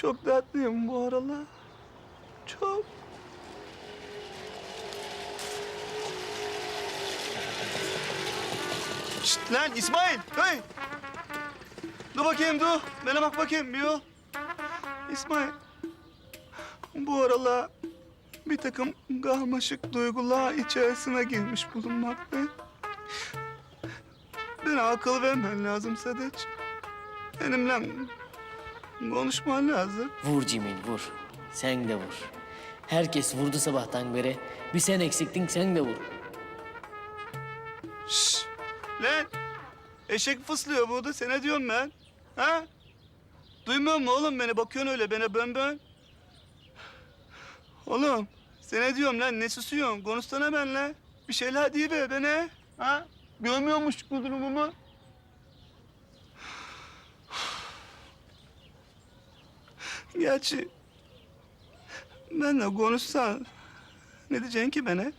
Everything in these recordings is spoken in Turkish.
Çok dertliyim bu aralar. Çok. Şşt lan İsmail. Hey. Dur bakayım dur. Bana bak bakayım bir yol. İsmail. Bu aralar bir takım karmaşık duygular içerisine girmiş bulunmaktayım. Bana akıl vermen lazım Sadıç. Benimle konuşman lazım. Vur Cemil vur. Sen de vur. Herkes vurdu sabahtan beri. Bir sen eksiktin sen de vur. Şşş! Lan! Eşek fıslıyor burada. Sana diyorum ben. Ha? Duymuyor musun oğlum beni? Bakıyorsun öyle bana bön bön. Oğlum, sana diyorum lan ne susuyorsun? Konuşsana benimle. Bir şeyler diye be bana. Ha? Görmüyormuş bu durumumu. Gerçi benle konuşsan ne diyeceksin ki bana?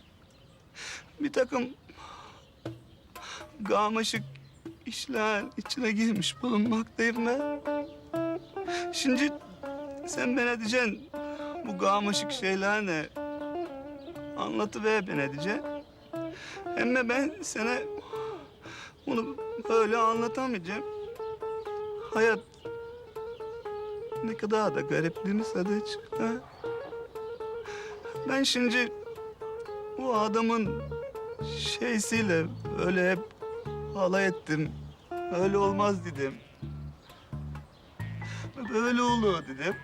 Bir takım karmaşık işler içine girmiş bulunmaktayım ben. Şimdi sen bana diyeceksin bu karmaşık şeyler ne? Anlatıver bana diyeceksin. Ama ben sana bunu böyle anlatamayacağım. Hayat ne kadar da garip değil mi Sadıç? Ha? Ben şimdi bu adamın şeysiyle öyle hep alay ettim. Öyle olmaz dedim. Böyle olur dedim.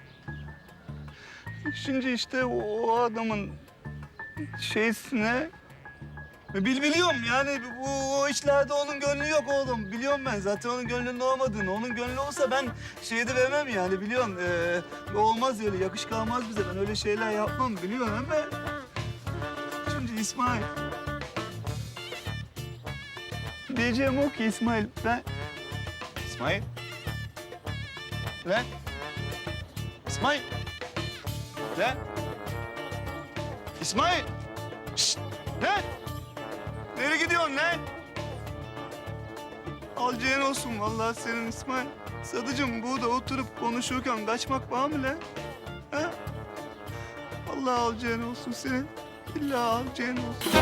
Şimdi işte o, o adamın şeysine Bil biliyorum yani bu o işlerde onun gönlü yok oğlum. Biliyorum ben zaten onun gönlünün olmadığını. Onun gönlü olsa ben şeyde vermem yani biliyorsun. Ee, olmaz öyle yakışık almaz bize. Ben öyle şeyler yapmam biliyorsun ama... Şimdi İsmail... Diyeceğim o ki İsmail ben... İsmail? Lan? İsmail? Lan? İsmail? Şşt! Lan! Nereye gidiyorsun lan? Alacağın olsun vallahi senin İsmail. Sadıcığım burada oturup konuşurken kaçmak var mı lan? Ha? Allah alacağın olsun senin. İlla alacağın olsun.